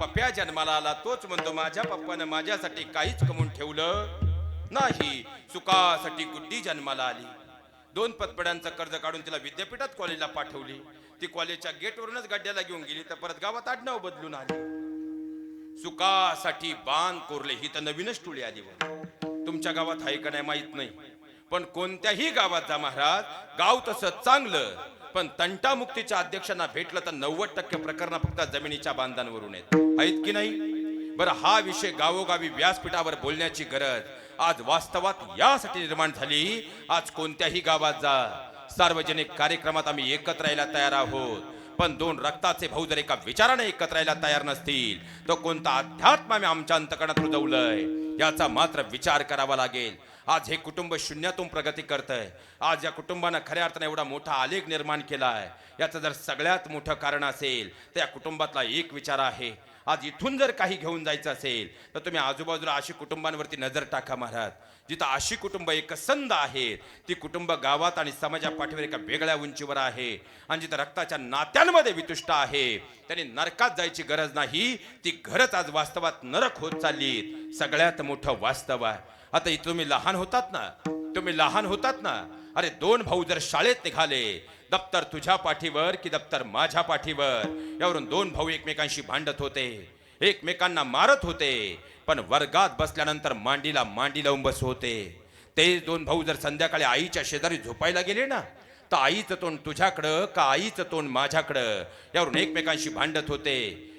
पप्या जन्माला आला तोच म्हणतो माझ्या पप्पानं माझ्यासाठी काहीच कमवून ठेवलं नाही. सुखासाठी गुड्डी जन्माला आली. दोन पतपड्यांचं कर्ज काढून तिला विद्यापीठात कॉलेजला पाठवली. ती कॉलेजच्या गेटवरूनच गड्ड्याला घेऊन गेली तर परत गावात आडनाव बदलून आली. सुखासाठी बाण कोरले ही तर नवीनच टुळी आली तुमच्या गावात आहे का नाही माहीत नाही. पण कोणत्याही गावात जा महाराज गाव तसं चांगलं. पण तंटामुक्तीच्या अध्यक्षांना भेटलं तर नव्वद टक्के प्रकरण फक्त जमिनीच्या बांधांवरून आहेत. आहेत की नाही? बरं हा विषय गावोगावी व्यासपीठावर बोलण्याची गरज आज वास्तवात यासाठी निर्माण झाली. आज कोणत्याही गावात जा. सार्वजनिक कार्यक्रमात आम्ही एकत्र यायला तयार आहोत. पण दोन रक्ताचे भाऊ जर एका विचाराने एकत्र यायला तयार नसतील तर कोणता अध्यात्म आम्ही आमच्या अंतकणात रुजवलंय? याचा मात्र विचार करावा लागेल. आज हे कुटुंब शून्यातून प्रगती करतंय. आज या कुटुंबानं खऱ्या अर्थानं एवढा मोठा आलेख निर्माण केला आहे. याचं जर सगळ्यात मोठं कारण असेल तर या कुटुंबातला एक विचार आहे. आज इथून जर काही घेऊन जायचं असेल तर तुम्ही आजूबाजूला अशी कुटुंबांवरती नजर टाका महाराज. जिथं अशी कुटुंब एकसंध आहेत ती कुटुंब गावात आणि समाजा पाठीवर एका वेगळ्या उंचीवर आहे. आणि जिथं रक्ताच्या नात्यांमध्ये वितुष्ट आहे त्यांनी नरकात जायची गरज नाही. ती घरच आज वास्तवात नरक होत चालली सगळ्यात मोठं वास्तव आहे. आता तुम्ही लहान होतात ना तुम्ही लहान होतात ना अरे दोन भाऊ जर शाळेत निघाले दप्तर तुझ्या पाठीवर की दप्तर माझ्या पाठीवर? यावरून दोन भाऊ एकमेकांशी भांडत होते एकमेकांना मारत होते पण वर्गात बसल्यानंतर मांडीला मांडी लावून बस होते. ते दोन भाऊ जर संध्याकाळी आईच्या शेजारी झोपायला गेले ना तर आईचं तोंड तुझ्याकडं का आईचं तोंड माझ्याकडं? यावरून एकमेकांशी भांडत होते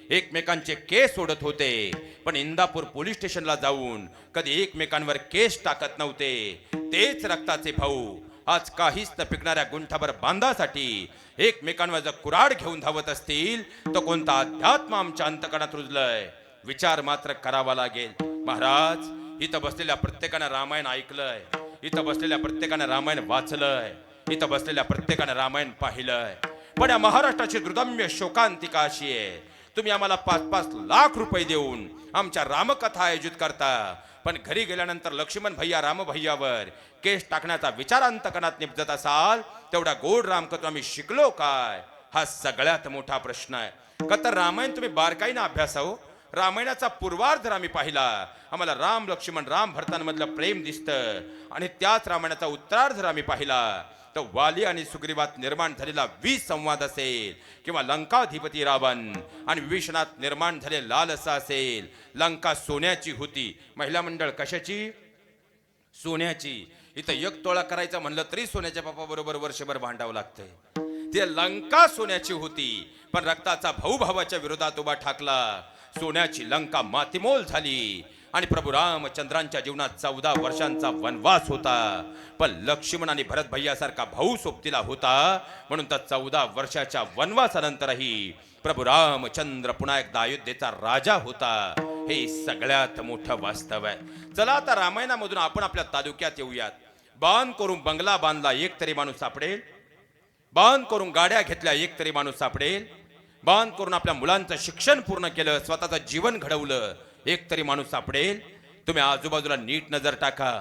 एकमेकांचे केस सोडत होते. पण इंदापूर पोलीस स्टेशनला जाऊन कधी एकमेकांवर केस टाकत नव्हते. तेच रक्ताचे भाऊ. आज काहीच न पिकणाऱ्या गुंठाभर बांधासाठी एकमेकांवर जर कुराड घेऊन धावत असतील तर कोणता अध्यात्म आमच्या अंतकणात रुजलंय? विचार मात्र करावा लागेल. महाराज इथं बसलेल्या प्रत्येकानं रामायण ऐकलंय. इथं बसलेल्या प्रत्येकानं रामायण वाचलंय. इथं बसलेल्या प्रत्येकानं रामायण पाहिलंय. पण या महाराष्ट्राची दुर्दम्य शोकांतिका अशी आहे. तुम्ही आम्हाला पाच पाच लाख रुपये देऊन आमच्या रामकथा आयोजित करता. पण घरी गेल्यानंतर लक्ष्मण भैया राम भैयावर केस टाकण्याचा विचार अंतकणात निपजत असाल तेवढा गोड रामकथा आम्ही शिकलो काय? हा सगळ्यात मोठा प्रश्न आहे. का तर रामायण तुम्ही बारकाईनं अभ्यास हो रामायणाचा पूर्वार्ध जर आम्ही पाहिला आम्हाला राम लक्ष्मण राम भरतांमधलं प्रेम दिसतं. आणि त्याच रामायणाचा उत्तरार्ध जर आम्ही पाहिला तर वाली आणि सुग्रीवात निर्माण झालेला वीज संवाद असेल. किंवा लंकाधिपती रावण आणि विभीषणात निर्माण झाले लालसा असेल. लंका सोन्याची होती. महिला मंडळ कशाची? सोन्याची. इथं एक तोळा करायचा म्हणलं तरी सोन्याच्या बापाबरोबर वर्षभर भांडावं लागतंय. ते लंका सोन्याची होती. पण रक्ताचा भाऊ भावाच्या विरोधात उभा ठाकला. सोन्याची लंका मातीमोल झाली. आणि प्रभू रामचंद्रांच्या जीवनात चौदा वर्षांचा वनवास होता. पण लक्ष्मण आणि भरत भैयासारखा भाऊ सोबतीला होता. म्हणून त्या चौदा वर्षाच्या वनवासानंतरही प्रभू रामचंद्र पुन्हा एकदा अयोध्येचा राजा होता. हे सगळ्यात मोठं वास्तव आहे. चला आता रामायणामधून आपण आपल्या तालुक्यात येऊयात. बांध करून बंगला बांधला एक तरी माणूस सापडेल. बांध करून गाड्या घेतल्या एक तरी माणूस सापडेल. बांध करून आपल्या मुलांचं शिक्षण पूर्ण केलं. स्वतःचं जीवन घडवलं. एक तरी माणूस सापडेल. तुम्ही आजूबाजूला नीट नजर टाका.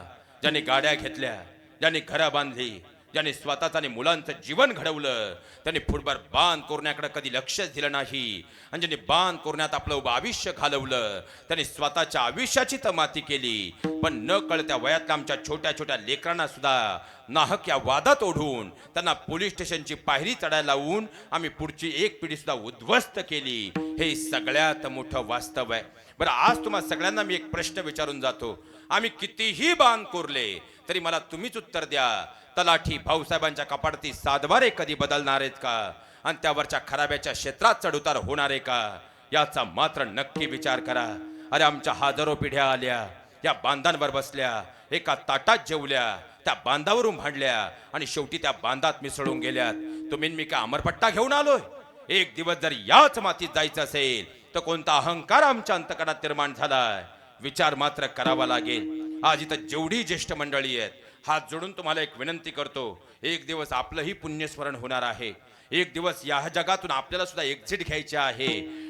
ज्यांनी गाड्या घेतल्या ज्यांनी घरं बांधली ज्यांनी स्वतःचं आणि मुलांचं जीवन घडवलं त्यांनी फुटबॉल बांध कोरण्याकडे कधी लक्षच दिलं नाही. आणि ज्यांनी बांध कोरण्यात आपलं उभं आयुष्य घालवलं त्यांनी स्वतःच्या आयुष्याची तमाती केली. पण न कळत्या वयातल्या आमच्या छोट्या छोट्या लेकरांना सुद्धा नाहक या वादात ओढून त्यांना पोलीस स्टेशनची पायरी चढायला लावून आम्ही पुढची एक पिढी सुद्धा उद्ध्वस्त केली. हे सगळ्यात मोठं वास्तव आहे. बरं आज तुम्हा सगळ्यांना मी एक प्रश्न विचारून जातो. आम्ही कितीही बांध कोरले तरी मला तुम्हीच उत्तर द्या. तलाठी भाऊसाहेबांच्या कपाटती सातबारे कधी बदलणार आहेत का? आणि त्यावरच्या खराब्याच्या क्षेत्रात चढउतार होणार आहे का? याचा मात्र नक्की विचार करा. अरे आमच्या हजारो पिढ्या आल्या या बांधांवर बसल्या एका ताटात जेवल्या त्या बांधावरून भांडल्या आणि शेवटी त्या बांधात मिसळून गेल्यात. तुम्ही मी का अमरपट्टा घेऊन आलोय? एक दिवस जर याच मातीत जायचं असेल तर कोणता अहंकार आमच्या अंतकणात निर्माण झालाय? विचार मात्र करावा लागेल. आज इथं जेवढी ज्येष्ठ मंडळी आहेत हात जोडून तुम्हाला एक विनंती करतो एक दिवस आपलंही पुण्यस्मरण होणार आहे. एक दिवस या जगातून आपल्याला सुद्धा एक्झिट घ्यायचे आहे.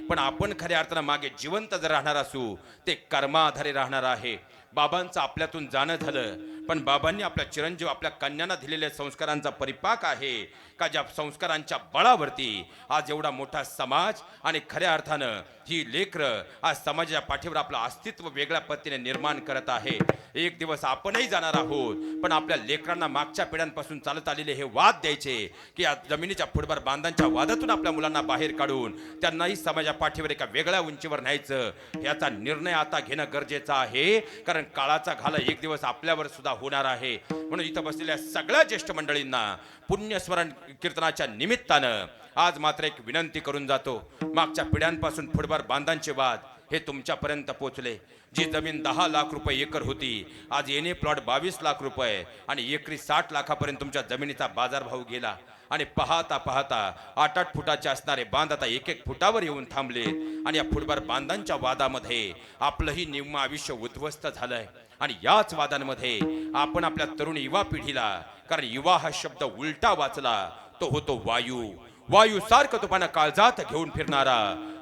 पण आपण खऱ्या अर्थानं मागे जिवंत जर राहणार असू ते कर्माधारे राहणार आहे. बाबांचं आपल्यातून जाणं झालं पण बाबांनी आपल्या चिरंजीव आपल्या कन्यांना दिलेल्या संस्कारांचा परिपाक आहे का ज्या संस्कारांच्या बळावरती आज एवढा मोठा समाज आणि खऱ्या अर्थानं ही लेकर आज समाजाच्या पाठीवर आपलं अस्तित्व वेगळ्या पद्धतीने निर्माण करत आहे. एक दिवस आपणही जाणार आहोत पण आपल्या लेकरांना मागच्या पिढ्यांपासून चालत आलेले हे वाद द्यायचे की या जमिनीच्या फुटबार बांधांच्या वादातून आपल्या मुलांना बाहेर काढून त्यांनाही समाजा पाठीवर एका वेगळ्या उंचीवर न्यायचं. याचा निर्णय आता घेणं गरजेचं आहे कारण काळाचा घाला एक दिवस आपल्यावर सुद्धा होणार आहे. म्हणून इथं बसलेल्या सगळ्या ज्येष्ठ मंडळींना पुण्यस्मरण कीर्तनाच्या निमित्तानं आज मात्र एक विनंती करून जातो. मागच्या पिढ्यांपासून फुटबार बांधांचे वाद हे तुमच्यापर्यंत पोचले. जी जमीन दहा लाख रुपये एकर होती आज येणे प्लॉट बावीस लाख रुपये आणि एकरी साठ लाखापर्यंत तुमच्या जमिनीचा बाजारभाव गेला. आणि पाहता पाहता आठ आठ फुटाचे असणारे बांध आता एक एक फुटावर येऊन थांबले आणि या फुटबार बांधांच्या वादामध्ये आपलंही निम्म आयुष्य उद्ध्वस्त झालंय. आणि याच वादांमध्ये आपण आपल्या तरुण युवा पिढीला कारण युवा हा शब्द उलटा वाचला तो होतो वायू. वायू सारखं तुपाना काळजात घेऊन फिरणारा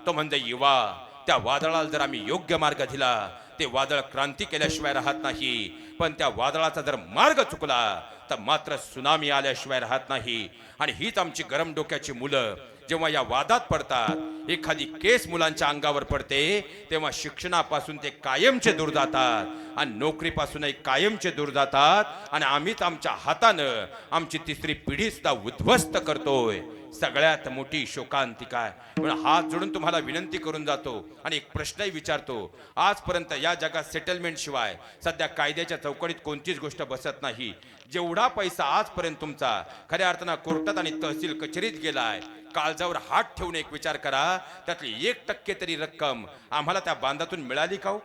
तो म्हणजे युवा. त्या वादळाला जर आम्ही योग्य मार्ग दिला ते वादळ क्रांती केल्याशिवाय राहत नाही. पण त्या वादळाचा जर मार्ग चुकला तर मात्र सुनामी आल्याशिवाय राहत नाही. आणि हीच आमची गरम डोक्याची मुलं. जेव्हा या वादात पडतात एखादी केस मुलांच्या अंगावर पडते तेव्हा शिक्षणापासून ते कायमचे दूर जातात. आणि नोकरीपासूनही कायमचे दूर जातात. आणि आम्हीच आमच्या हातानं आमची तिसरी पिढी सुद्धा उद्ध्वस्त करतोय. सगळ्यात मोठी शोकांतिका आहे. म्हणून हात जोडून तुम्हाला विनंती करून जातो आणि एक प्रश्नही विचारतो. आजपर्यंत या जगात सेटलमेंट शिवाय सध्या कायद्याच्या चौकटीत कोणतीच गोष्ट बसत नाही. जेवढा पैसा आजपर्यंत तुमचा खऱ्या अर्थानं कोर्टात आणि तहसील कचेरीत गेलाय काळजावर हात ठेवून एक विचार करा त्यातली एक टक्के तरी रक्कम आम्हाला त्या बांधातून मिळाली का हो?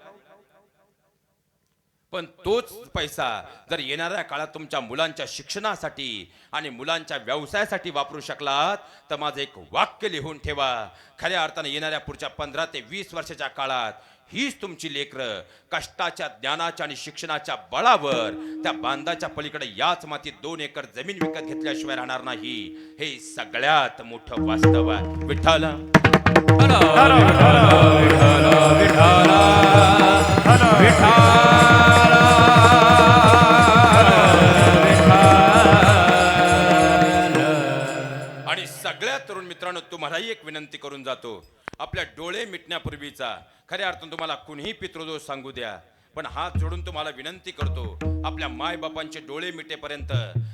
पण तोच पैसा जर येणाऱ्या काळात तुमच्या मुलांच्या शिक्षणासाठी आणि मुलांच्या व्यवसायासाठी वापरू शकलात तर माझं एक वाक्य लिहून ठेवा. खऱ्या अर्थाने येणाऱ्या पुढच्या पंधरा ते वीस वर्षाच्या काळात हीच तुमची लेकरं कष्टाच्या ज्ञानाच्या आणि शिक्षणाच्या बळावर त्या बांधाच्या पलीकडे याच मातीत दोन एकर जमीन विकत घेतल्याशिवाय राहणार नाही. हे सगळ्यात मोठं वास्तव आहे. विठ्ठल. मित्रांनो तुम्हालाही एक विनंती करून जातो. आपल्या डोळे मिटण्यापूर्वीचा खऱ्या अर्थानं तुम्हाला कुणीही पितृदोष सांगू द्या पण हात जोडून तुम्हाला विनंती करतो आपल्या मायबापांचे डोळे मिटेपर्यंत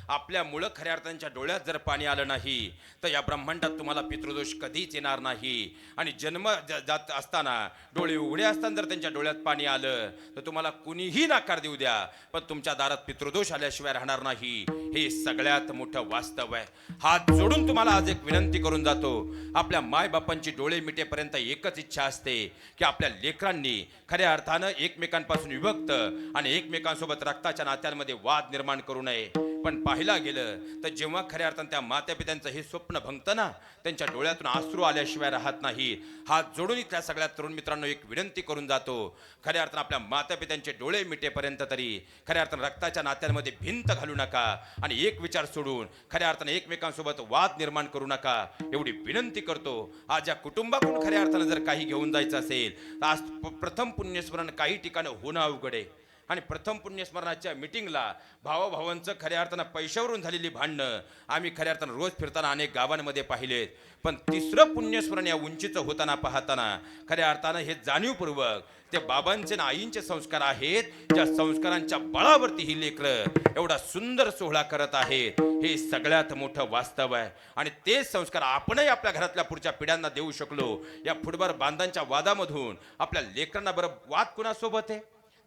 आपल्या मुळ खऱ्या अर्थांच्या डोळ्यात जर पाणी आलं नाही तर या ब्रह्मांडात तुम्हाला पितृदोष कधीच येणार नाही. आणि जन्म जात असताना डोळे उघडे असताना जर त्यांच्या डोळ्यात पाणी आलं तर तुम्हाला कुणीही नकार देऊ द्या. पण तुमच्या दारात पितृदोष आल्याशिवाय राहणार नाही. हे सगळ्यात मोठं वास्तव आहे. हात जोडून तुम्हाला आज एक विनंती करून जातो. आपल्या मायबापांची डोळे मिटेपर्यंत एकच इच्छा असते की आपल्या लेकरांनी खऱ्या अर्थानं एकमेकांपासून विभक्त आणि एकमेकांसोबत मुलाच्या नात्यांमध्ये वाद निर्माण करू नये. पण पाहिला गेलं तर जेव्हा खऱ्या अर्थानं त्या मातापित्यांचं हे स्वप्न भंगतं ना त्यांच्या डोळ्यातून आश्रू आल्याशिवाय राहत नाही. हात जोडून इथल्या सगळ्या तरुण मित्रांनो एक विनंती करून जातो. खऱ्या अर्थानं आपल्या मातापित्यांचे डोळे मिटेपर्यंत तरी खऱ्या अर्थानं रक्ताच्या नात्यांमध्ये भिंत घालू नका आणि एक विचार सोडून खऱ्या अर्थानं एकमेकांसोबत वाद निर्माण करू नका. एवढी विनंती करतो. आज या कुटुंबाकडून खऱ्या अर्थानं जर काही घेऊन जायचं असेल तर आज प्रथम पुण्यस्मरण काही ठिकाणी होणं अवघड आहे. आणि प्रथम पुण्यस्मरणाच्या मिटिंगला भावाभावांचं खऱ्या अर्थानं पैशावरून झालेली भांडणं आम्ही खऱ्या अर्थानं रोज फिरताना अनेक गावांमध्ये पाहिलेत. पण तिसरं पुण्यस्मरण या उंचीचं होताना पाहताना खऱ्या अर्थानं हे जाणीवपूर्वक ते बाबांचे ना आईंचे संस्कार आहेत ज्या संस्कारांच्या बळावरती ही लेकरं एवढा सुंदर सोहळा करत आहेत. हे सगळ्यात मोठं वास्तव आहे. आणि तेच संस्कार आपणही आपल्या घरातल्या पुढच्या पिढ्यांना देऊ शकलो. या फुटबॉल बांधांच्या वादामधून आपल्या लेकरांना बरं वाद कुणासोबत आहे?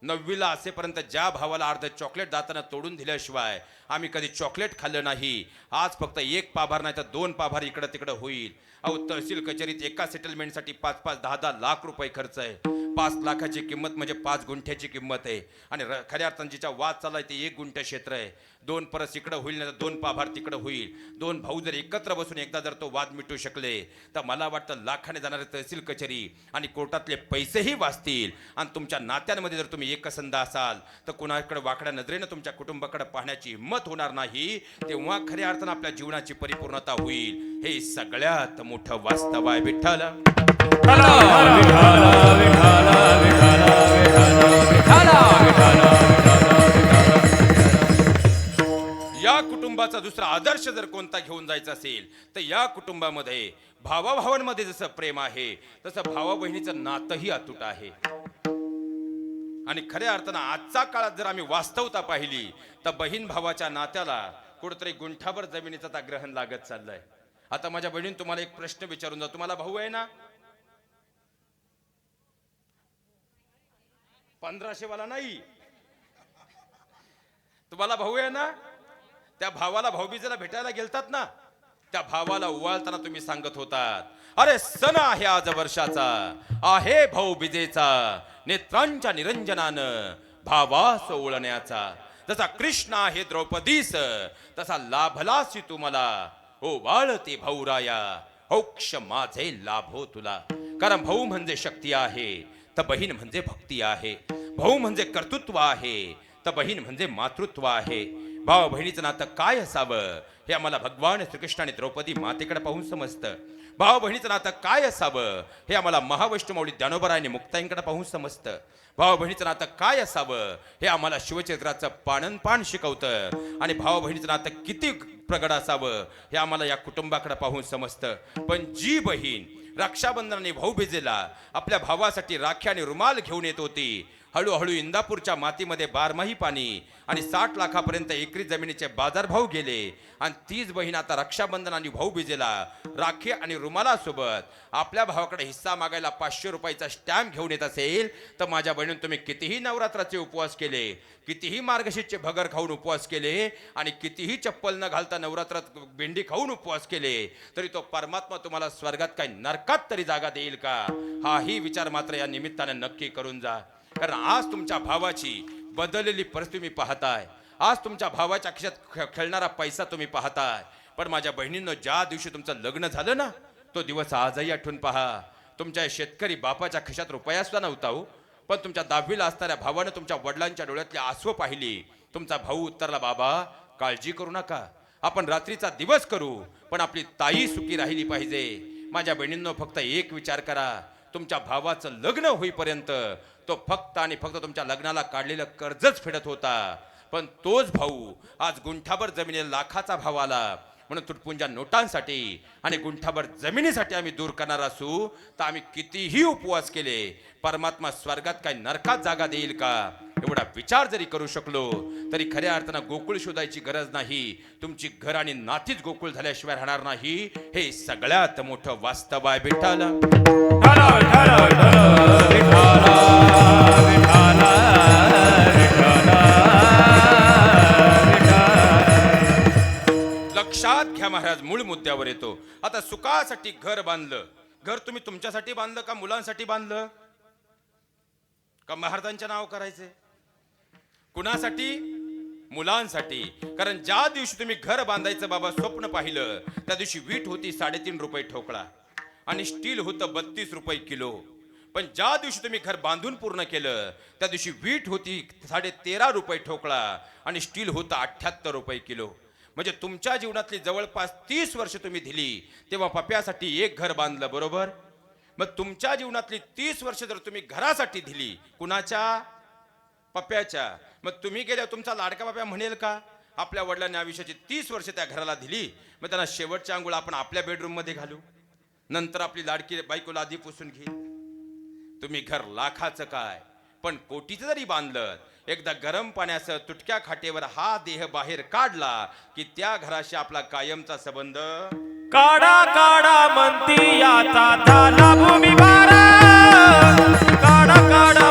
नववीला असेपर्यंत ज्या भावाला अर्ध चॉकलेट दाताना तोडून दिल्याशिवाय आम्ही कधी चॉकलेट खाल्लं नाही. आज फक्त एक पाभार नाही तर दोन पाभार इकडं तिकडं होईल. अहो तहसील कचेरीत एका सेटलमेंटसाठी पाच पाच दहा दहा लाख रुपये खर्च आहे. पाच लाखाची किंमत म्हणजे पाच गुंठ्याची किंमत आहे. आणि र- खऱ्या अर्थानं जिच्या वाद चाललाय ते एक गुंठ क्षेत्र आहे. दोन परस इकडं होईल नाही तर दोन पाभार तिकडं होईल. दोन भाऊ जर एकत्र बसून एकदा जर तो वाद मिटू शकले तर मला वाटतं लाखाने जाणारे तहसील कचेरी आणि कोर्टातले पैसेही वाचतील. आणि तुमच्या नात्यांमध्ये जर तुम्ही एकसंध असाल तर कुणाकडे वाकड्या नजरेनं तुमच्या कुटुंबाकडे पाहण्याची हिंमत होणार नाही तेव्हा खऱ्या अर्थानं आपल्या जीवनाची परिपूर्णता होईल. हे सगळ्यात मोठं वास्तव आहे विठ्ठल. या कुटुंबाचा दुसरा आदर्श जर कोणता घेऊन जायचा असेल तर या कुटुंबामध्ये भावाभावांमध्ये जसं प्रेम आहे तसं भावा बहिणीचं नातंही अतूट आहे. आणि खऱ्या अर्थानं आजचा काळात जर आम्ही वास्तवता पाहिली तर बहीण भावाच्या नात्याला कुठेतरी गुंठाभर जमिनीचा आता ग्रहण लागत चाललंय. आता माझ्या बहिणीन तुम्हाला एक प्रश्न विचारून जा तुम्हाला भाऊ आहे ना? पंधराशे वाला नाही. तुम्हाला भाऊ आहे ना? त्या भावाला भाऊबीजेला भेटायला गेलतात ना? त्या भावाला उवाळताना तुम्ही सांगत होतात अरे सण आहे आज वर्षाचा आहे भाऊ बिजेचा नेत्रांच्या निरंजनानं भावास ओळण्याचा. जसा कृष्ण आहे द्रौपदीस तसा लाभलासी तुम्हाला हो वाळते भाऊराया औक्ष माझे लाभो तुला. कारण भाऊ म्हणजे शक्ती आहे तर बहीण म्हणजे भक्ती आहे. भाऊ म्हणजे कर्तृत्व आहे तर बहीण म्हणजे मातृत्व आहे. भाव बहिणीचं नातं काय असावं हे आम्हाला भगवान श्रीकृष्ण आणि द्रौपदी मातेकडे पाहून समजतं. भाव बहिणीचं नातं काय असावं हे आम्हाला महावैष्णवौली ज्ञानोबरा आणि मुक्ताईंकडे पाहून समजतं. भाऊ बहिणीचं नातं काय असावं? हे आम्हाला शिवचरित्राचं पाणनपाण शिकवतं. आणि भाऊ बहिणीचं नातं किती प्रगड असावं? हे आम्हाला या कुटुंबाकडे पाहून समजतं. पण जी बहीण रक्षाबंधनाने भिजेला आपल्या भावासाठी राख्या आणि रुमाल घेऊन येत होती. हळूहळू इंदापूरच्या मातीमध्ये बारमाही पाणी आणि साठ लाखापर्यंत एकरी जमिनीचे बाजारभाव गेले. आणि तीच बहीण आता रक्षाबंधन आणि भाऊ बिजेला राखी आणि रुमालासोबत आपल्या भावाकडे हिस्सा मागायला पाचशे रुपयाचा स्टॅम्प घेऊन येत असेल तर माझ्या बहिणीनं तुम्ही कितीही नवरात्राचे उपवास केले कितीही मार्गशीर्षचे भगर खाऊन उपवास केले आणि कितीही चप्पल न घालता नवरात्रात भेंडी खाऊन उपवास केले तरी तो परमात्मा तुम्हाला स्वर्गात काही नरकात तरी जागा देईल का? हाही विचार मात्र या निमित्ताने नक्की करून जा. कारण आज तुमच्या भावाची बदललेली परिस्थिती मी पाहताय. आज तुमच्या भावाच्या खिशात खे- खेळणारा पैसा तुम्ही पाहताय. पण माझ्या बहिणींनो ज्या दिवशी तुमचं लग्न झालं ना तो दिवस आजही आठवून पहा. तुमच्या शेतकरी बापाच्या खिशात रुपया सुद्धा नव्हता हो. पण तुमच्या दहावीला असणाऱ्या भावानं तुमच्या वडिलांच्या डोळ्यातली आसवं पाहिली. तुमचा भाऊ उत्तरला बाबा काळजी करू नका. आपण रात्रीचा दिवस करू पण आपली ताई सुखी राहिली पाहिजे. माझ्या बहिणींनो फक्त एक विचार करा. तुमच्या भावाचं लग्न होईपर्यंत तो फक्त आणि फक्त तुमच्या लग्नाला काढलेलं कर्जच फेडत होता. पण तोच भाऊ आज गुंठाभर जमिनीला लाखाचा भाव आला. म्हणून तुटपुंजा नोटांसाठी आणि गुंठाभर जमिनीसाठी आम्ही दूर करणार असू तर आम्ही कितीही उपवास केले परमात्मा स्वर्गात काही नरकात जागा देईल का? एवढा विचार जरी करू शकलो तरी खऱ्या अर्थानं गोकुळ शोधायची गरज नाही. तुमची घर आणि नातीच गोकुळ झाल्याशिवाय राहणार नाही. हे सगळ्यात मोठं वास्तव आहे विठाला आता महाराज मूळ मुद्द्यावर येतो. आता सुखासाठी घर बांधलं. घर तुम्ही तुमच्यासाठी बांधलं का मुलांसाठी बांधलं? का महाराजांच्या नाव करायचे? कुणासाठी? मुलांसाठी. कारण ज्या दिवशी तुम्ही घर बांधायचं बाबा स्वप्न पाहिलं त्या दिवशी वीट होती साडेतीन रुपये ठोकळा आणि स्टील होतं बत्तीस रुपये किलो. पण ज्या दिवशी तुम्ही घर बांधून पूर्ण केलं त्या दिवशी वीट होती साडे तेरा रुपये ठोकळा आणि स्टील होतं अठ्ठ्याहत्तर रुपये किलो. म्हणजे तुमच्या जीवनातली जवळपास तीस वर्ष तुम्ही दिली तेव्हा पप्यासाठी एक घर बांधलं बरोबर? मग तुमच्या जीवनातली तीस वर्ष जर तुम्ही घरासाठी दिली कुणाच्या? पप्याच्या. मग तुम्ही गेल्यावर तुमचा लाडका पप्या म्हणेल का? आपल्या वडिलांनी आयुष्याची तीस वर्ष त्या घराला दिली मग त्यांना शेवटच्या आंघोळ आपण आपल्या बेडरूममध्ये घालू. नंतर आपली लाडकी बायकोला आधी पुसून घेईल. तुम्ही घर लाखाचं काय? पण कोटीचं जरी बांधलं एकदा गरम पाण्यासह तुटक्या खाटेवर हा देह बाहेर काढला की त्या घराशी आपला कायमचा संबंध काढा काढा म्हणती याचा झाला भूमी काढा काढा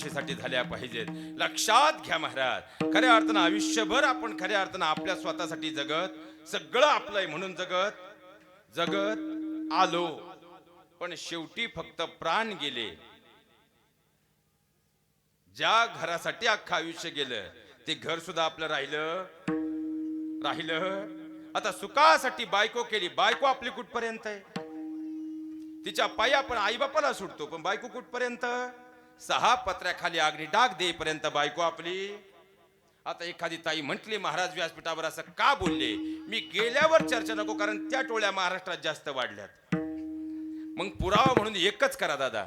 भाषेसाठी झाल्या पाहिजेत? लक्षात घ्या महाराज. खऱ्या अर्थानं आयुष्यभर आपण खऱ्या अर्थानं आपल्या स्वतःसाठी जगत सगळं आपलंय म्हणून जगत जगत आलो. पण शेवटी फक्त प्राण गेले. ज्या घरासाठी अख्खं आयुष्य गेलं ते घर सुद्धा आपलं राहिलं राहिलं. आता सुखासाठी बायको केली बायको आपली कुठपर्यंत आहे? तिच्या पायी आपण आईबापाला सुटतो पण बायको कुठपर्यंत? सहा पत्र्याखाली अग्नी डाग देईपर्यंत बायको आपली. आता एखादी ताई म्हटली महाराज व्यासपीठावर असं का बोलले? मी गेल्यावर चर्चा नको कारण त्या टोळ्या महाराष्ट्रात जास्त वाढल्यात. मग पुरावा म्हणून एकच करा दादा.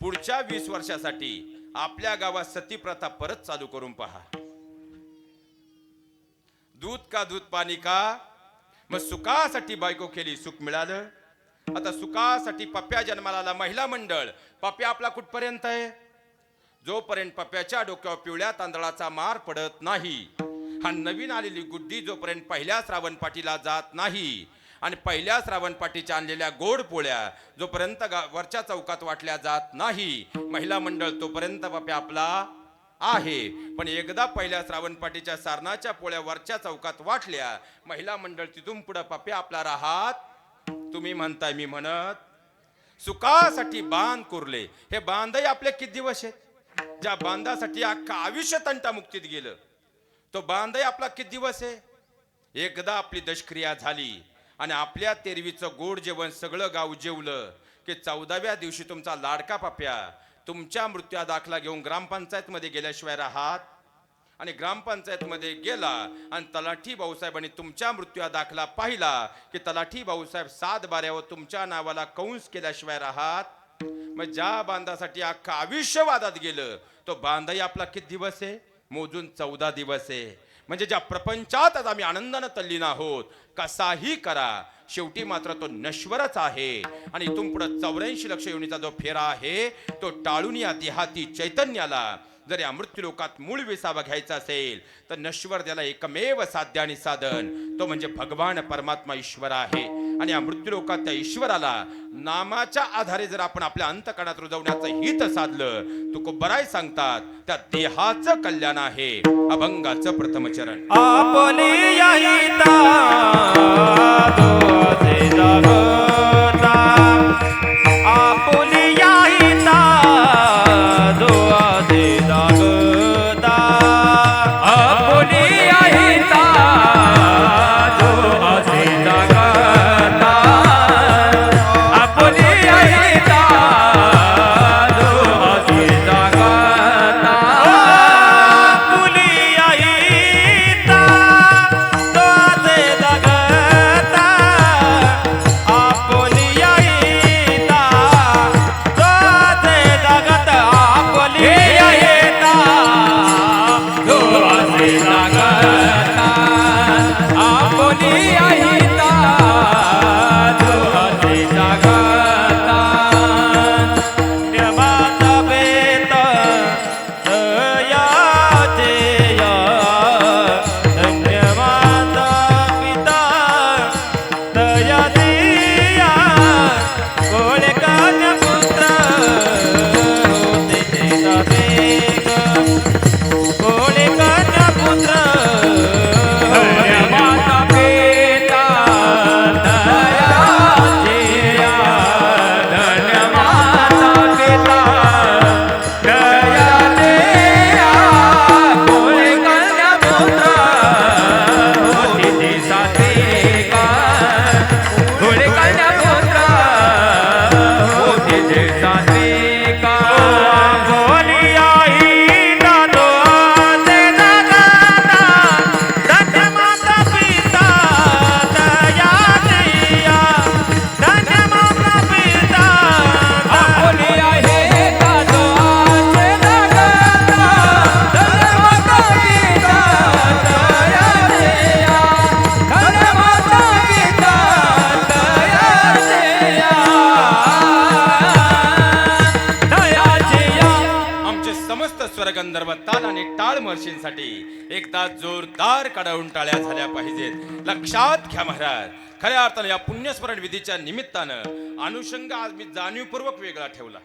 पुढच्या वीस वर्षासाठी आपल्या गावात सती प्रथा परत चालू करून पहा. दूध का दूध पाणी का? मग सुखासाठी बायको केली सुख मिळालं? आता सुखासाठी पप्प्या जन्माला आला महिला मंडळ. पप्या आपला कुठपर्यंत आहे? जोपर्यंत पप्प्याच्या डोक्यावर पिवळ्या तांदळाचा मार पडत नाही. हा नवीन आलेली गुड्डी जोपर्यंत पहिल्या श्रावण पाठीला जात नाही आणि पहिल्या श्रावण पाठीच्या आणलेल्या गोड पोळ्या जोपर्यंत वरच्या चौकात वाटल्या जात नाही महिला मंडळ तोपर्यंत पप्या आपला आहे. पण एकदा पहिल्या श्रावण पाठीच्या सारणाच्या पोळ्या वरच्या चौकात वाटल्या महिला मंडळ तिथून पुढं पप्या आपला राहत तुम्ही म्हणताय मी म्हणत सुखासाठी बांध कुरले. हे बांधही आपले किती दिवस आहेत? ज्या बांधासाठी अख्खा आयुष्य तंटामुक्तीत गेलं तो बांधही आपला किती दिवस आहे? एकदा आपली दशक्रिया झाली आणि आपल्या तेरवीचं गोड जेवण सगळं गाव जेवलं की चौदाव्या दिवशी तुमचा लाडका पाप्या तुमच्या मृत्यू दाखला घेऊन ग्रामपंचायतमध्ये गेल्याशिवाय राहात आणि ग्रामपंचायतमध्ये गेला आणि तलाठी भाऊसाहेबांनी तुमच्या मृत्यूचा दाखला पाहिला की तलाठी भाऊसाहेब सात बाऱ्यावर तुमच्या नावाला कंस केल्याशिवाय राहात. मग ज्या बांधासाठी अख्खा आयुष्य वादात गेलं तो बांधही आपला किती दिवस आहे? मोजून चौदा दिवस आहे. म्हणजे ज्या प्रपंचात आज आम्ही आनंदानं तल्लीन आहोत कसाही करा शेवटी मात्र तो नश्वरच आहे. आणि इथून पुढे चौऱ्याऐंशी लक्ष येऊनचा जो फेरा आहे तो टाळून या देहाती चैतन्याला जर या मृत्यूलोकात मूळ विसावा घ्यायचा असेल तर नश्वर त्याला एकमेव साध्य आणि साधन. तो म्हणजे भगवान परमात्मा ईश्वर आहे. आणि या मृत्यूलोकात त्या ईश्वराला नामाच्या आधारे जर आपण आपल्या अंतकणात रुजवण्याचं हित साधलं तो बराय सांगतात त्या देहाचं कल्याण आहे. अभंगाचं प्रथम चरण. आपली घ्या महाराज. खऱ्या अर्थानं या पुण्यस्मरण विधीच्या निमित्तानं अनुषंग आज मी जाणीवपूर्वक वेगळा ठेवला.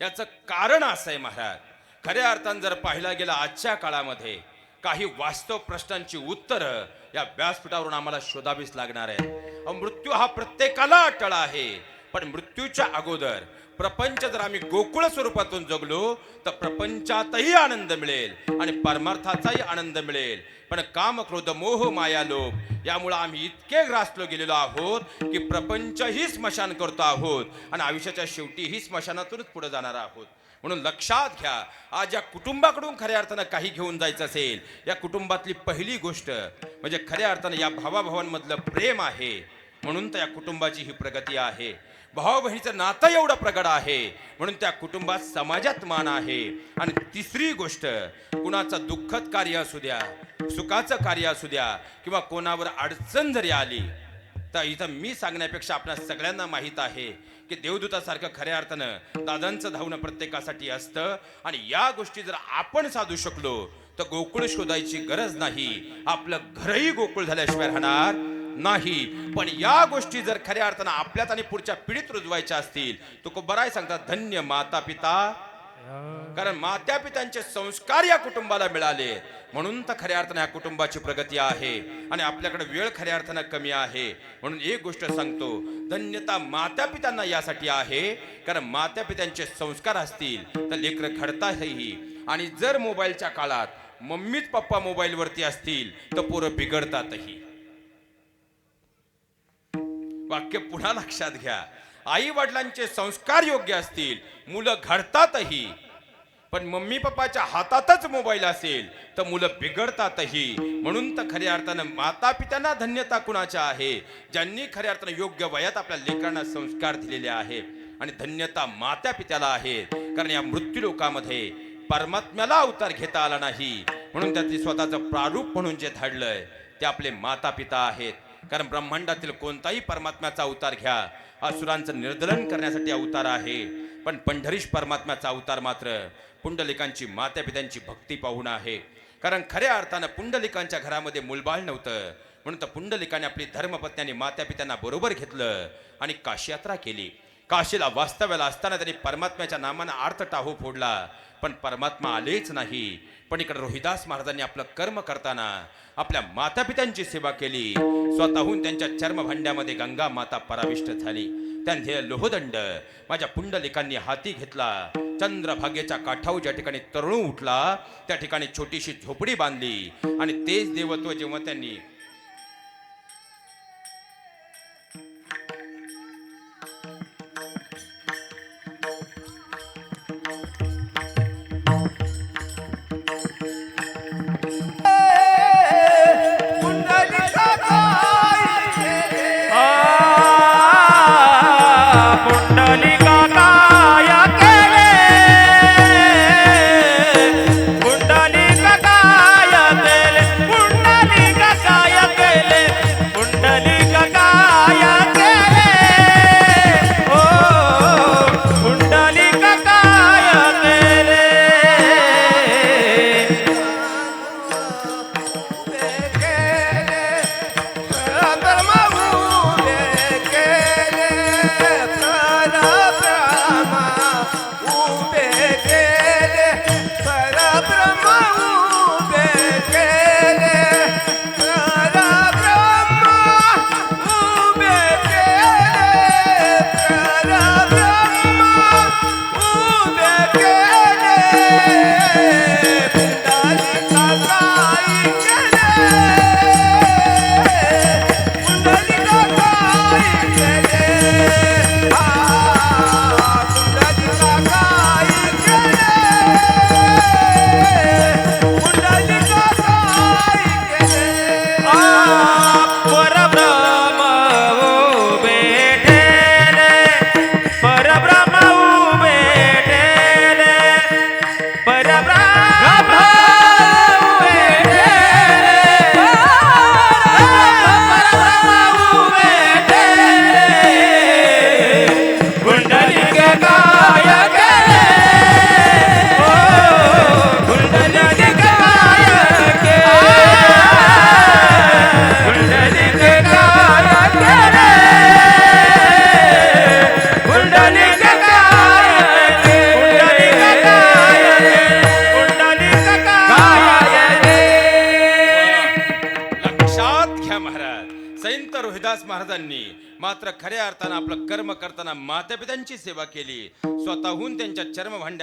याचं कारण असं आहे महाराज. खऱ्या अर्थानं जर पाहिला गेला आजच्या काळामध्ये काही वास्तव प्रश्नांची उत्तरं या व्यासपीठावरून आम्हाला शोधावीच लागणार आहे मृत्यू हा प्रत्येकाला अटळ आहे पण मृत्यूच्या अगोदर प्रपंच जर आम्ही गोकुळ स्वरूपातून जगलो तर प्रपंचातही आनंद मिळेल आणि परमार्थाचाही आनंद मिळेल. पण काम क्रोध मोह माया लोभ यामुळे आम्ही इतके ग्रासलो गेलेलो आहोत की प्रपंचही स्मशान करतो आहोत आणि आयुष्याच्या शेवटी ही स्मशानातूनच पुढे जाणार आहोत. म्हणून लक्षात घ्या आज या कुटुंबाकडून खऱ्या अर्थानं काही घेऊन जायचं असेल या कुटुंबातली पहिली गोष्ट म्हणजे खऱ्या अर्थानं या भावाभावांमधलं प्रेम आहे. म्हणून तर या कुटुंबाची ही प्रगती आहे. भाऊ बहिणीचं नातं एवढं प्रगड आहे म्हणून त्या कुटुंबात समाजात मान आहे. आणि तिसरी गोष्ट कुणाचं दुःखद कार्य असू द्या सुखाचं कार्य असू द्या किंवा कोणावर अडचण जरी आली तर इथं मी सांगण्यापेक्षा आपल्या सगळ्यांना माहीत आहे की देवदूतासारखं खऱ्या अर्थानं दादांचं धावणं प्रत्येकासाठी असतं. आणि या गोष्टी जर आपण साधू शकलो तर गोकुळ शोधायची गरज नाही. आपलं घरही गोकुळ झाल्याशिवाय राहणार. नाही. पण या गोष्टी जर खऱ्या अर्थानं आपल्यात आणि पुढच्या पिढीत रुजवायच्या असतील तर बराय सांगतात धन्य माता पिता कारण मात्या पित्यांचे संस्कार या कुटुंबाला मिळाले. म्हणून तर खऱ्या अर्थानं या कुटुंबाची प्रगती आहे. आणि आपल्याकडे वेळ खऱ्या अर्थानं कमी आहे. म्हणून एक गोष्ट सांगतो धन्यता मात्या पित्यांना यासाठी आहे. कारण मात्या पित्यांचे संस्कार असतील तर लेकरं घडताही आणि जर मोबाईलच्या काळात मम्मीच पप्पा मोबाईलवरती असतील तर पोरं बिघडतातही. वाक्य पुन्हा लक्षात घ्या. आई वडिलांचे संस्कार योग्य असतील मुलं घडतातही. पण मम्मी पप्पाच्या हातातच मोबाईल असेल तर मुलं बिघडतातही. म्हणून तर खऱ्या अर्थानं माता पित्यांना धन्यता कुणाच्या आहे? ज्यांनी खऱ्या अर्थानं योग्य वयात आपल्या लेकरांना संस्कार दिलेले आहे आणि धन्यता मात्या पित्याला आहे कारण या मृत्यू लोकामध्ये परमात्म्याला अवतार घेता आला नाही. म्हणून त्याचे स्वतःचं प्रारूप म्हणून जे धाडलंय ते आपले माता पिता आहेत. कारण ब्रह्मांडातील कोणताही परमात्म्याचा अवतार घ्या. असुरांचं निर्दलन करण्यासाठी अवतार आहे. पण पंढरीश परमात्म्याचा अवतार मात्र पुंडलिकांची मात्यापित्यांची भक्ती पाहून आहे. कारण खऱ्या अर्थानं पुंडलिकांच्या घरामध्ये मुलबाळ नव्हतं. म्हणून तर पुंडलिकाने आपली धर्मपत्न्यांनी मात्यापित्यांना बरोबर घेतलं आणि काशी यात्रा केली. काशीला वास्तव्याला असताना त्यांनी परमात्म्याच्या नामानं अर्थ टाहू फोडला. पण परमात्मा आलेच नाही. पण इकडे रोहिदास महाराजांनी आपलं कर्म करताना आपल्या मातापित्यांची सेवा केली. स्वतःहून त्यांच्या चर्मभांड्यामध्ये गंगा माता पराविष्ट झाली. त्यांचे लोहदंड माझ्या पुंडलिकांनी हाती घेतला. चंद्रभागेच्या काठाऊ ज्या ठिकाणी तरुण उठला त्या ठिकाणी छोटीशी झोपडी बांधली. आणि तेच देवत्व जेव्हा त्यांनी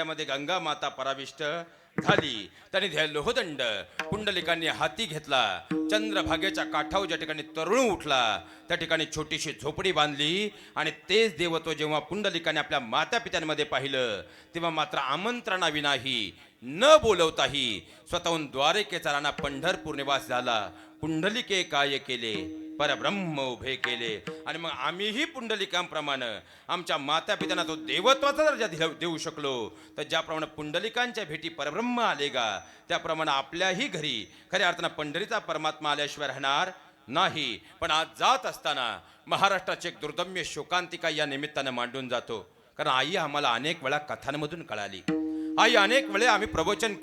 चर्म गंगा माता पराविष्ट झाली. त्यांनी ध्या लोहदंड. पुंडलिकांनी हाती घेतला. चंद्रभागेच्या काठावर ज्या ठिकाणी तरुण उठला त्या ठिकाणी छोटीशी झोपडी बांधली आणि तेच देवत्व जेव्हा पुंडलिकाने आपल्या मातापित्यांमध्ये पाहिलं तेव्हा मात्र आमंत्रणाविनाही न बोलवताही स्वतःहून द्वारकेचा राणा पंढरपूर निवास झाला. पुंडलिके काय केले? परब्रह्म उभे केले. आणि मग आम्हीही पुंडलिकांप्रमाणे आमच्या माता पित्यांना तो देवत्वाचा दर्जा देऊ शकलो. तर ज्याप्रमाणे पुंडलिकांच्या भेटी परब्रह्म आले गा त्याप्रमाणे आपल्याही घरी खऱ्या अर्थानं पंढरीचा परमात्मा आल्याशिवाय राहणार नाही. पण आज जात असताना महाराष्ट्राची एक दुर्दम्य शोकांतिका या निमित्तानं मांडून जातो. कारण आई आम्हाला अनेक वेळा कथांमधून कळाली. आई अनेक वेळे आम्ही प्रवचन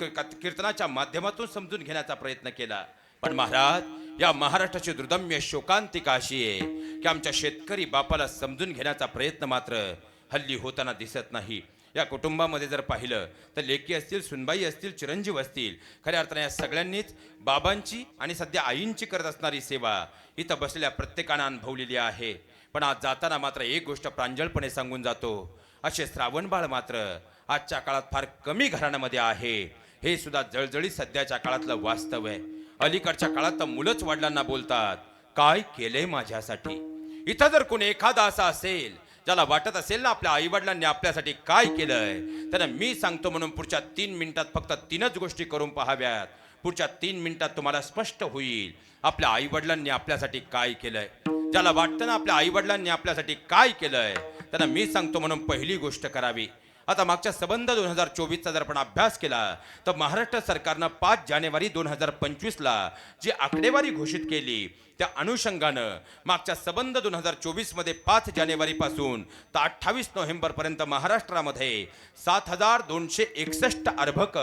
कीर्तनाच्या माध्यमातून समजून घेण्याचा प्रयत्न केला. पण महाराज या महाराष्ट्राची दुर्दम्य शोकांतिका अशी आहे की आमच्या शेतकरी बापाला समजून घेण्याचा प्रयत्न मात्र हल्ली होताना दिसत नाही. या कुटुंबामध्ये जर पाहिलं तर लेकी असतील सुनबाई असतील चिरंजीव असतील खऱ्या अर्थाने या सगळ्यांनीच बाबांची आणि सध्या आईंची करत असणारी सेवा इथं बसलेल्या प्रत्येकानं अनुभवलेली आहे. पण आज जाताना मात्र एक गोष्ट प्रांजळपणे सांगून जातो. असे श्रावणबाळ मात्र आजच्या काळात फार कमी घराण्यामध्ये आहे. हे सुद्धा जळजळी सध्याच्या काळातलं वास्तव आहे. अलीकडच्या काळात तर मुलंच वडिलांना बोलतात काय केलंय माझ्यासाठी? इथं जर कोणी एखादा असा असेल ज्याला वाटत असेल ना आपल्या आईवडिलांनी आपल्यासाठी काय केलंय तर मी सांगतो म्हणून पुढच्या तीन मिनिटात फक्त तीनच गोष्टी करून पाहाव्यात. पुढच्या तीन मिनिटात तुम्हाला स्पष्ट होईल आपल्या आई वडिलांनी आपल्यासाठी काय केलंय? ज्याला वाटतं ना आपल्या आईवडिलांनी आपल्यासाठी काय केलंय त्यांना मी सांगतो म्हणून पहिली गोष्ट करावी आता मागच्या सबंध दोन हजार चोवीसचा जर आपण अभ्यास केला तर महाराष्ट्र सरकारनं पाच जानेवारी दोन हजार पंचवीसला जी आकडेवारी घोषित केली त्या अनुषंगानं मागच्या सबंध दोन हजार चोवीसमध्ये पाच जानेवारीपासून तर अठ्ठावीस नोव्हेंबरपर्यंत महाराष्ट्रामध्ये सात हजार दोनशे एकसष्ट अर्भक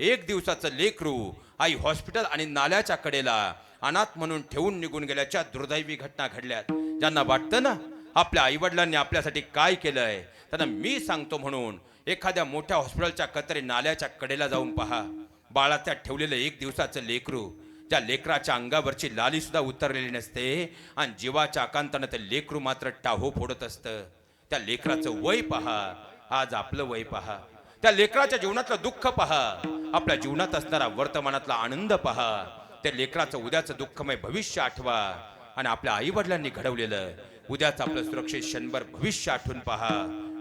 एक दिवसाचं लेकरू आई हॉस्पिटल आणि नाल्याच्या कडेला अनाथ म्हणून ठेवून निघून गेल्याच्या दुर्दैवी घटना घडल्यात. ज्यांना वाटतं ना आपल्या आईवडिलांनी आपल्यासाठी काय केलं आहे त्यांना मी सांगतो म्हणून एखाद्या मोठ्या हॉस्पिटलच्या कतरी नाल्याच्या कडेला जाऊन पहा. बाळाच्या ठेवलेलं एक दिवसाचं लेकरू त्या लेकराच्या अंगावरची लाली सुद्धा उतरलेली नसते आणि जीवाच्या आकांतानं ते लेकरू मात्र टाहो फोडत असतं. त्या लेकराचं वय पहा. आज आपलं वय पहा. त्या लेकराच्या जीवनातलं दुःख पहा. आपल्या जीवनात असणारा वर्तमानातला आनंद पहा. त्या लेकराचं उद्याचं दुःखमय भविष्य आठवा. आणि आपल्या आई वडिलांनी घडवलेलं उद्याच आपलं सुरक्षित क्षणभर भविष्य आठवून पहा.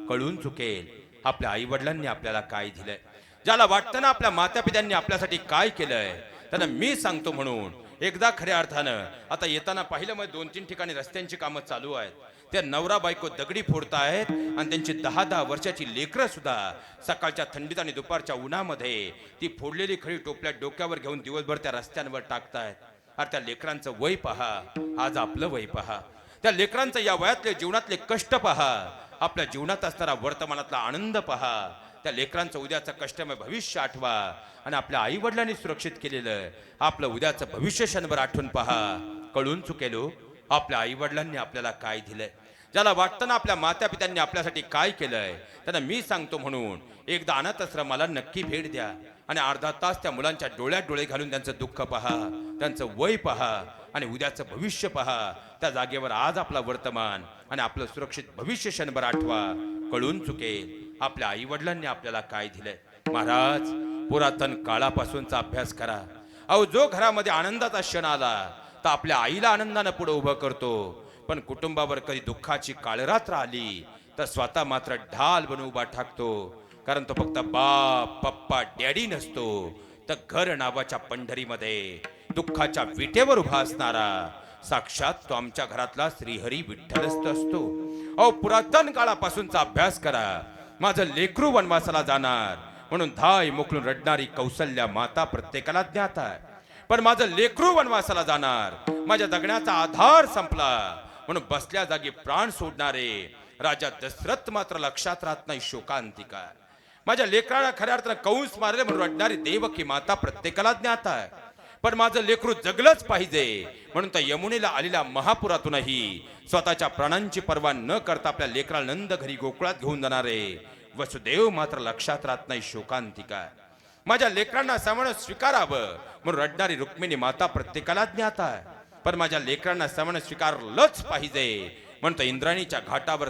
कळून चुकेल. आपल्या आई वडिलांनी आपल्याला काय दिलंय? ज्याला वाटतं ना आपल्या मातापित्यांनी आपल्यासाठी काय केलंय? त्यांना मी सांगतो म्हणून. एकदा खऱ्या अर्थानं आता येताना पाहिलं मग दोन तीन ठिकाणी रस्त्यांची कामं चालू आहेत. त्या नवरा बायको दगडी फोडतायत आणि त्यांची दहा दहा वर्षाची लेकरं सुद्धा सकाळच्या थंडीत आणि दुपारच्या उन्हामध्ये ती फोडलेली खळी टोपल्या डोक्यावर घेऊन दिवसभर त्या रस्त्यांवर टाकतायत. अरे त्या लेकरांचं वय पहा. आज आपलं वय पहा. त्या लेकरांचं या वयातले जीवनातले कष्ट पहा. आपल्या जीवनात असणारा वर्तमानातला आनंद पहा. त्या लेकरांचं उद्याचं कष्टमय भविष्य आठवा. आणि आपल्या आई वडिलांनी सुरक्षित केलेलं आपलं उद्याचं भविष्य क्षणभर आठवून पहा. कळून चुकेलो आपल्या आई वडिलांनी आपल्याला काय दिलंय? ज्याला वाटतं ना आपल्या माता पित्यांनी आपल्यासाठी काय केलंय त्यांना मी सांगतो म्हणून एकदा अनाथ आश्रमाला नक्की भेट द्या. आणि अर्धा तास त्या मुलांच्या डोळ्यात डोळे घालून त्यांचं दुःख पहा. त्यांचं वय पहा. आणि उद्याचं भविष्य पहा. त्या जागेवर आज आपला वर्तमान आणि आपलं सुरक्षित भविष्य क्षणभर आठवा. कळून चुकेल. आपल्या आई वडिलांनी आपल्याला काय दिलंय? महाराज पुरातन काळापासूनचा अभ्यास करा. अहो जो घरामध्ये आनंदाचा क्षण आला तर आपल्या आईला आनंदानं पुढे उभं करतो. पण कुटुंबावर कधी दुःखाची काळरात्र आली तर स्वतः मात्र ढाल बनून उभा ठाकतो. कारण तो फक्त बाप पप्पा डॅडी नसतो. तर घर नावाच्या पंढरीमध्ये दुःखाच्या विटेवर उभा असणारा. साक्षात तो आमच्या घरातला श्रीहरी विठ्ठलस्त असतो. अहो पुरातन काळापासूनचा अभ्यास करा. माझं लेकरू वनवासाला जाणार. म्हणून धाय मोकळून रडणारी कौसल्या माता प्रत्येकाला ज्ञात आहे पण माझं लेकरू वनवासाला जाणार. माझ्या जगण्याचा आधार संपला. म्हणून बसल्या जागी प्राण सोडणारे. राजा दशरथ मात्र लक्षात राहत नाही शोकांतिका. माझ्या लेकराला खऱ्या अर्थानं कंस मारले म्हणून रडणारी देवकी माता प्रत्येकाला ज्ञात आहे पण माझं लेकरू जगलंच पाहिजे. म्हणून त्या यमुनेला आलेल्या महापुरातूनही स्वतःच्या प्राणांची पर्वा न करता आपल्या लेकराला नंद घरी गोकुळात घेऊन जाणारे वसुदेव मात्र लक्षात राहत नाही शोकांतिका. माझ्या लेकरांना समण स्वीकारावं. म्हणून रडणारी रुक्मिणी माता प्रत्येकाला ज्ञात आहे. पण माझ्या लेकरांना समण स्वीकारलंच पाहिजे. म्हणतो इंद्राणीच्या घाटावर